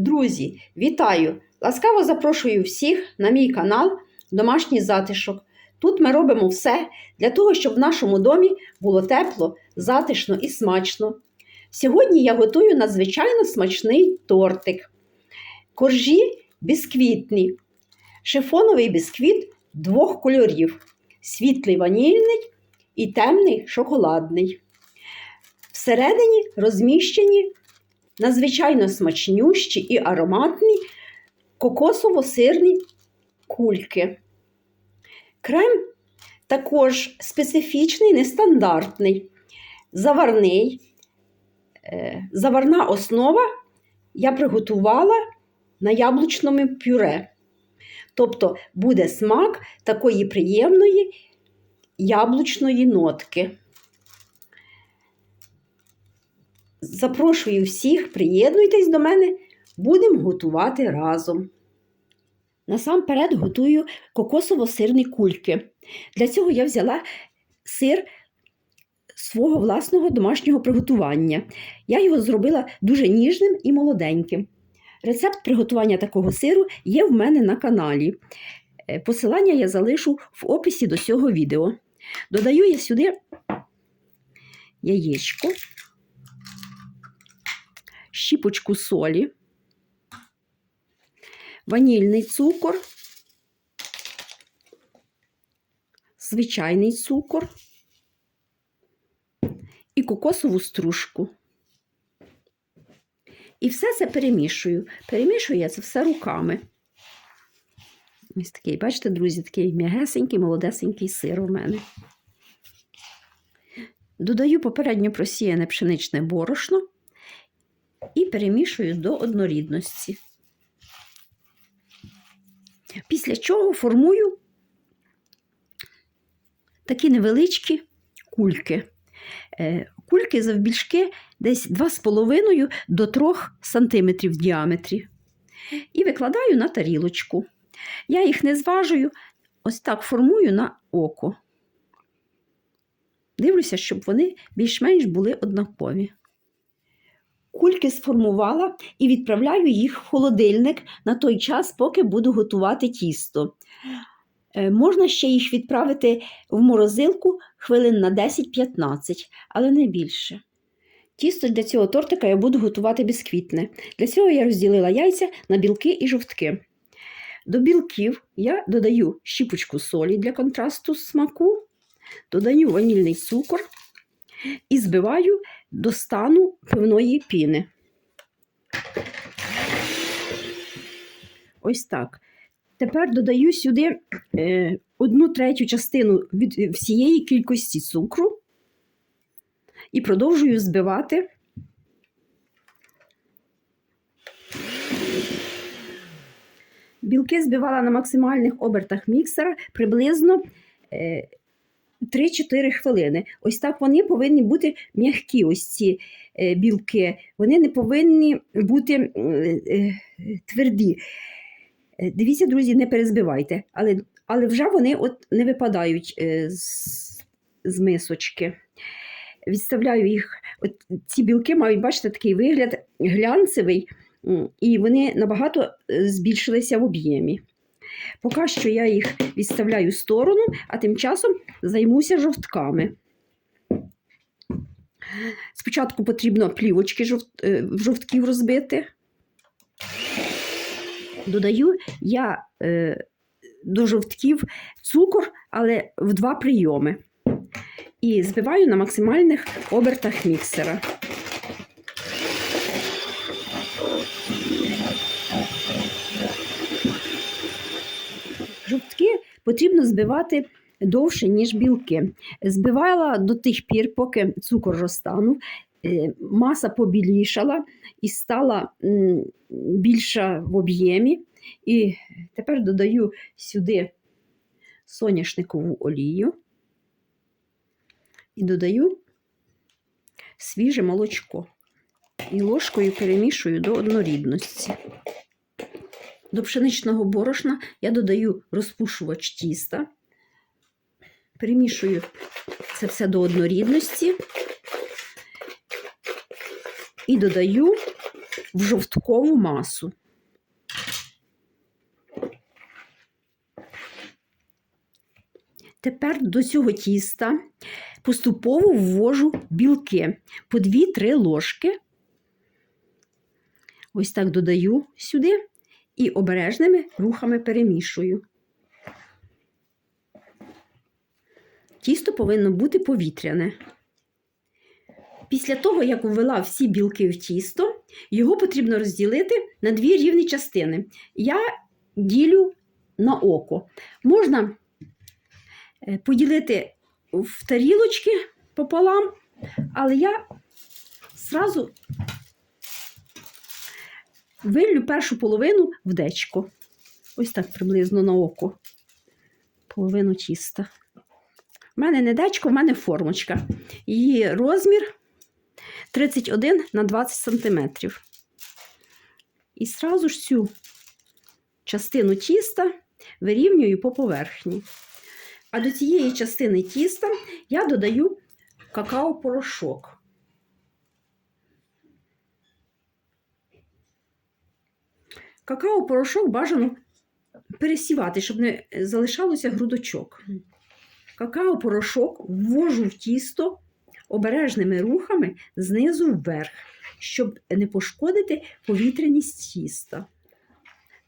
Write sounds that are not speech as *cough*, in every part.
Друзі, вітаю! Ласкаво запрошую всіх на мій канал Домашній затишок. Тут ми робимо все для того, щоб в нашому домі було тепло, затишно і смачно. Сьогодні я готую надзвичайно смачний тортик. Коржі бісквітні, шифоновий бісквіт двох кольорів: світлий ванільний і темний шоколадний. Всередині розміщені надзвичайно смачнющі і ароматні кокосово-сирні кульки. Крем також специфічний, нестандартний, заварний. Е, Заварна основа я приготувала на яблучному пюре. Тобто буде смак такої приємної яблучної нотки. Запрошую всіх, приєднуйтесь до мене, будемо готувати разом. Насамперед готую кокосово-сирні кульки. Для цього я взяла сир свого власного домашнього приготування. Я його зробила дуже ніжним і молоденьким. Рецепт приготування такого сиру є в мене на каналі. Е, Посилання я залишу в описі до цього відео. Додаю я сюди яєчко щіпочку солі, ванільний цукор, звичайний цукор і кокосову стружку. І все це перемішую. Перемішую я це все руками. Ось такий, бачите, друзі, такий м'ягесенький, молодесенький сир у мене. Додаю попередньо просіяне пшеничне борошно і перемішую до однорідності. Після чого формую такі невеличкі кульки. Е, Кульки завбільшки десь 2,5 до 3 см в діаметрі. І викладаю на тарілочку. Я їх не зважую, ось так формую на око. Дивлюся, щоб вони більш-менш були однакові. Кульки сформувала і відправляю їх в холодильник на той час, поки буду готувати тісто. Е, Можна ще їх відправити в морозилку хвилин на 10-15, але не більше. Тісто для цього тортика я буду готувати бісквітне. Для цього я розділила яйця на білки і жовтки. До білків я додаю щіпочку солі для контрасту смаку, додаю ванільний цукор і збиваю до стану пивної піни. Ось так. Тепер додаю сюди е, одну третю частину від всієї кількості цукру і продовжую збивати. Білки збивала на максимальних обертах міксера приблизно е, 3-4 хвилини. Ось так вони повинні бути м'які, ось ці е, білки. Вони не повинні бути е, е, тверді. Дивіться, друзі, не перезбивайте, але, але вже вони от не випадають з, з мисочки. Відставляю їх. От ці білки мають, бачите, такий вигляд глянцевий, і вони набагато збільшилися в об'ємі. Поки що я їх відставляю в сторону, а тим часом займуся жовтками. Спочатку потрібно плівочки е, жовтків розбити. Додаю я е, до жовтків цукор, але в два прийоми. І збиваю на максимальних обертах міксера. Жовтки потрібно збивати довше, ніж білки. Збивала до тих пір, поки цукор розтанув, е, маса побілішала і стала більша в об'ємі. І тепер додаю сюди соняшникову олію і додаю свіже молочко. І ложкою перемішую до однорідності. До пшеничного борошна. Я додаю розпушувач тіста, перемішую це все до однорідності. І додаю в жовткову масу. Тепер до цього тіста поступово ввожу білки. По 2-3 ложки. Ось так додаю сюди і обережними рухами перемішую. Тісто повинно бути повітряне. Після того, як ввела всі білки в тісто, його потрібно розділити на дві рівні частини. Я ділю на око. Можна е, поділити в тарілочки пополам, але я зразу виллю першу половину в дечко. Ось так приблизно на око. Половину тіста. У мене не дечко, в мене формочка. Її розмір 31 на 20 см. І сразу ж цю частину тіста вирівнюю по поверхні. А до цієї частини тіста я додаю какао-порошок. Какао-порошок бажано пересівати, щоб не залишалося грудочок. Какао-порошок ввожу в тісто обережними рухами знизу вверх, щоб не пошкодити повітряність тіста.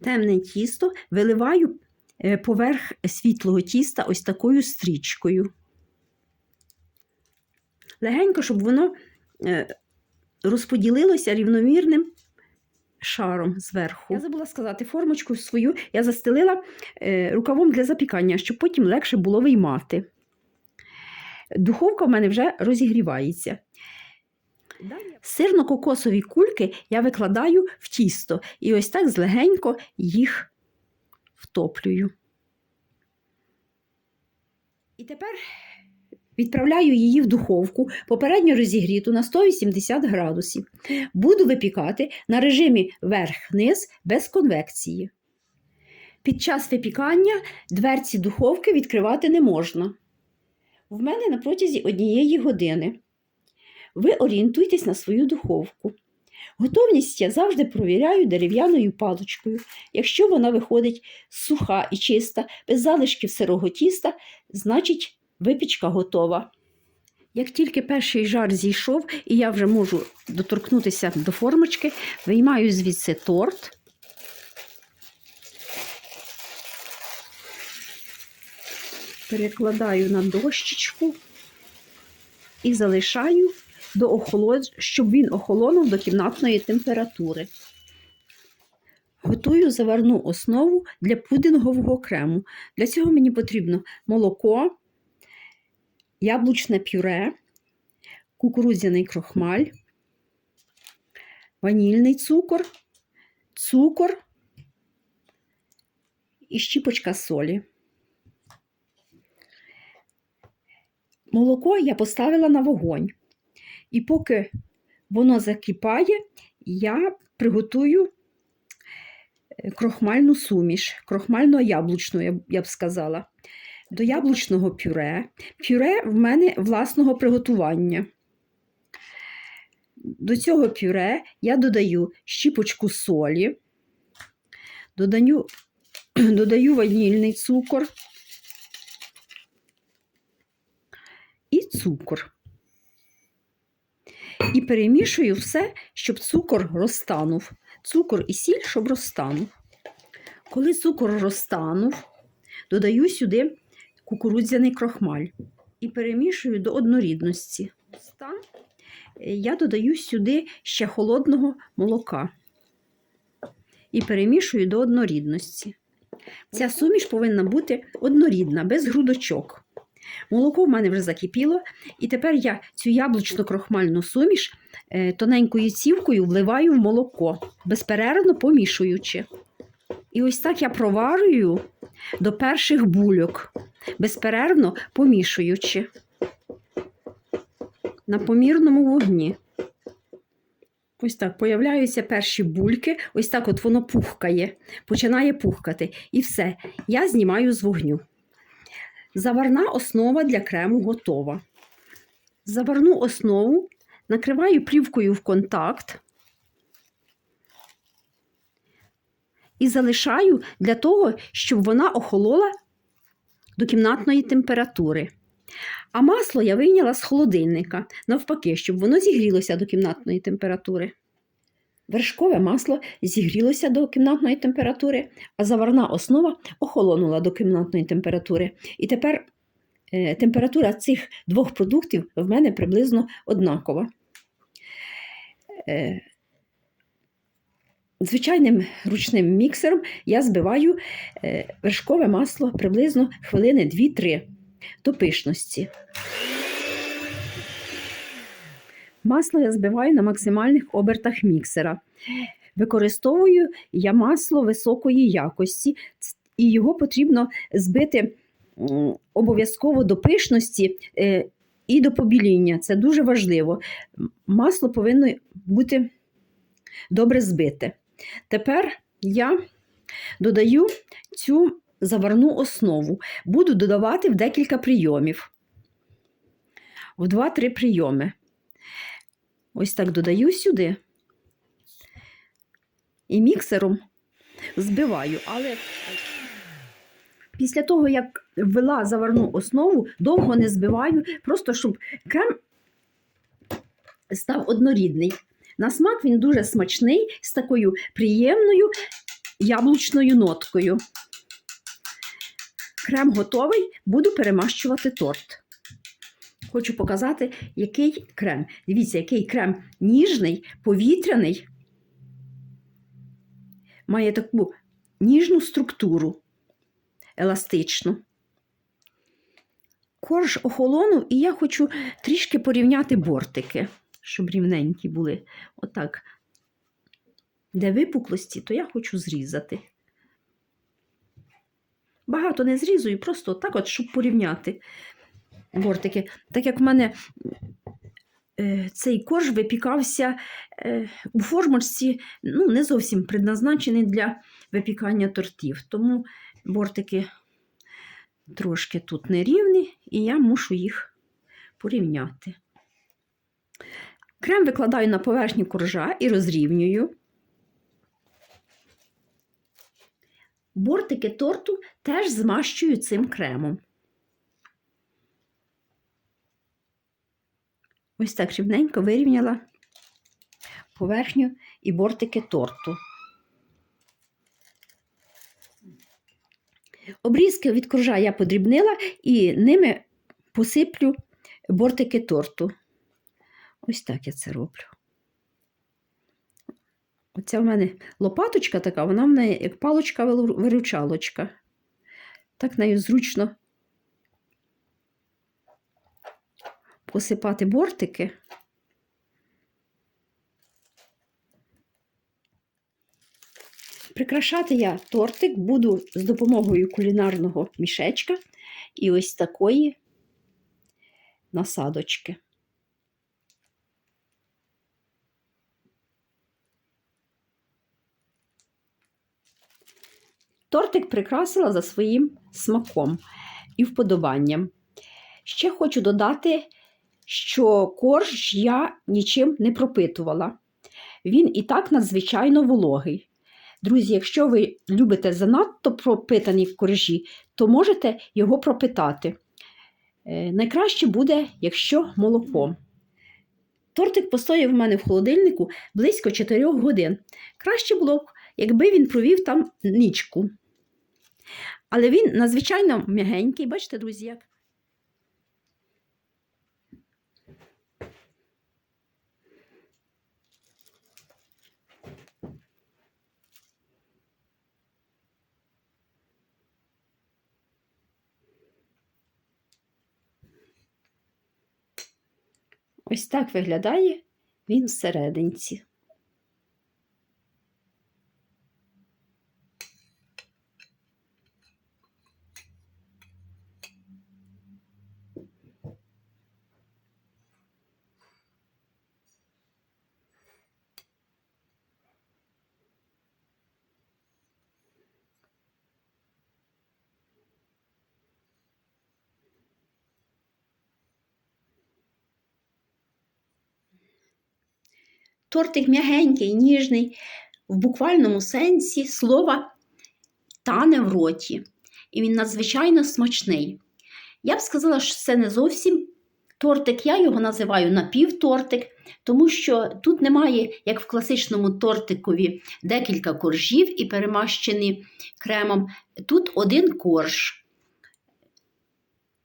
Темне тісто виливаю е, поверх світлого тіста ось такою стрічкою. Легенько, щоб воно е, розподілилося рівномірним шаром зверху. Я забула сказати, формочку свою я застелила е, рукавом для запікання, щоб потім легше було виймати. Духовка в мене вже розігрівається. Сирно-кокосові кульки я викладаю в тісто і ось так злегенько їх втоплюю. І тепер відправляю її в духовку, попередньо розігріту на 180 градусів. Буду випікати на режимі верх-низ без конвекції. Під час випікання дверці духовки відкривати не можна. В мене на протязі однієї години. Ви орієнтуйтесь на свою духовку. Готовність я завжди провіряю дерев'яною паличкою. Якщо вона виходить суха і чиста, без залишків сирого тіста, значить випічка готова. Як тільки перший жар зійшов, і я вже можу доторкнутися до формочки, виймаю звідси торт. Перекладаю на дощечку і залишаю до охолод... щоб він охолонув до кімнатної температури. Готую заварну основу для пудингового крему. Для цього мені потрібно молоко, яблучне пюре, кукурудзяний крохмаль, ванільний цукор, цукор і щіпочка солі. Молоко я поставила на вогонь. І поки воно закипає, я приготую е, крохмальну суміш, крохмально-яблучну, я б сказала. До яблучного пюре. Пюре в мене власного приготування. До цього пюре я додаю щіпочку солі, додаю, *clears throat* додаю ванільний цукор і цукор. І перемішую все, щоб цукор розтанув. Цукор і сіль, щоб розтанув. Коли цукор розтанув, додаю сюди кукурудзяний крохмаль і перемішую до однорідності. Я додаю сюди ще холодного молока і перемішую до однорідності. Ця суміш повинна бути однорідна, без грудочок. Молоко в мене вже закипіло, і тепер я цю яблучно-крохмальну суміш е, тоненькою цівкою вливаю в молоко, безперервно помішуючи. І ось так я проварюю до перших бульок, безперервно помішуючи на помірному вогні. Ось так появляються перші бульки, ось так от воно пухкає, починає пухкати. І все, я знімаю з вогню. Заварна основа для крему готова. Заварну основу накриваю плівкою в контакт і залишаю для того, щоб вона охолола до кімнатної температури. А масло я вийняла з холодильника, навпаки, щоб воно зігрілося до кімнатної температури. Вершкове масло зігрілося до кімнатної температури, а заварна основа охолонула до кімнатної температури. І тепер е, температура цих двох продуктів в мене приблизно однакова. Звичайним ручним міксером я збиваю е, вершкове масло приблизно хвилини 2-3 до пишності. Масло я збиваю на максимальних обертах міксера. Використовую я масло високої якості, і його потрібно збити обов'язково до пишності е, і до побіління. Це дуже важливо. Масло повинно бути добре збите. Тепер я додаю цю заварну основу. Буду додавати в декілька прийомів. В 2-3 прийоми. Ось так додаю сюди. І міксером збиваю. Але після того, як ввела заварну основу, довго не збиваю, просто щоб крем став однорідний. На смак він дуже смачний, з такою приємною яблучною ноткою. Крем готовий, буду перемащувати торт. Хочу показати, який крем. Дивіться, який крем ніжний, повітряний, має таку ніжну структуру, еластичну. Корж охолонув, і я хочу трішки порівняти бортики, щоб рівненькі були. Отак. Де випуклості, то я хочу зрізати. Багато не зрізую, просто так, от, щоб порівняти бортики. Так як в мене е, цей корж випікався е, у формочці, ну, не зовсім предназначений для випікання тортів. Тому бортики трошки тут нерівні, і я мушу їх порівняти. Крем викладаю на поверхню коржа і розрівнюю. Бортики торту теж змащую цим кремом. Ось так рівненько вирівняла поверхню і бортики торту. Обрізки від коржа я подрібнила і ними посиплю бортики торту. Ось так я це роблю. Оця в мене лопаточка така, вона в мене як палочка-виручалочка. Так нею зручно посипати бортики. Прикрашати я тортик буду з допомогою кулінарного мішечка і ось такої насадочки. Тортик прикрасила за своїм смаком і вподобанням. Ще хочу додати, що корж я нічим не пропитувала. Він і так надзвичайно вологий. Друзі, якщо ви любите занадто пропитані коржі, то можете його пропитати. Е, найкраще буде, якщо молоком. Тортик постояв в мене в холодильнику близько 4 годин. Краще було б, якби він провів там нічку. Але він надзвичайно м'ягенький, бачите, друзі, як? Ось так виглядає він всерединці. Тортик м'ягенький, ніжний, в буквальному сенсі слова тане в роті, і він надзвичайно смачний. Я б сказала, що це не зовсім тортик, я його називаю напівтортик, тому що тут немає, як в класичному тортикові, декілька коржів і перемащені кремом. Тут один корж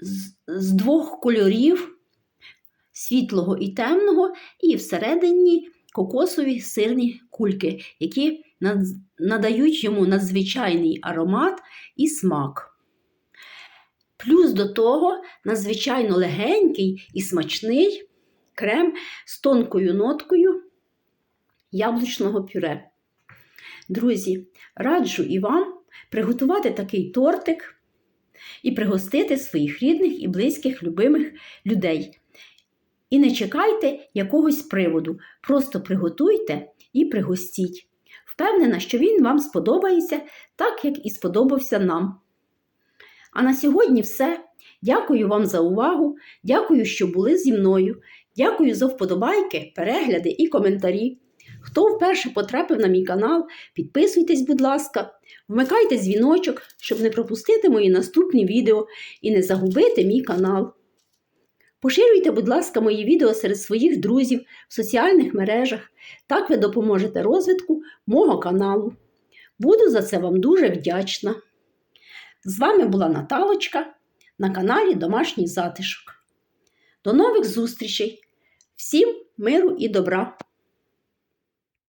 з, з двох кольорів світлого і темного, і всередині кокосові сирні кульки, які надають йому надзвичайний аромат і смак. Плюс до того надзвичайно легенький і смачний крем з тонкою ноткою яблучного пюре. Друзі, раджу і вам приготувати такий тортик і пригостити своїх рідних і близьких любимих людей. І не чекайте якогось приводу, просто приготуйте і пригостіть. Впевнена, що він вам сподобається, так як і сподобався нам. А на сьогодні все. Дякую вам за увагу, дякую, що були зі мною. Дякую за вподобайки, перегляди і коментарі. Хто вперше потрапив на мій канал, підписуйтесь, будь ласка, вмикайте дзвіночок, щоб не пропустити мої наступні відео і не загубити мій канал. Поширюйте, будь ласка, мої відео серед своїх друзів в соціальних мережах. Так ви допоможете розвитку мого каналу. Буду за це вам дуже вдячна. З вами була Наталочка на каналі Домашній затишок. До нових зустрічей! Всім миру і добра!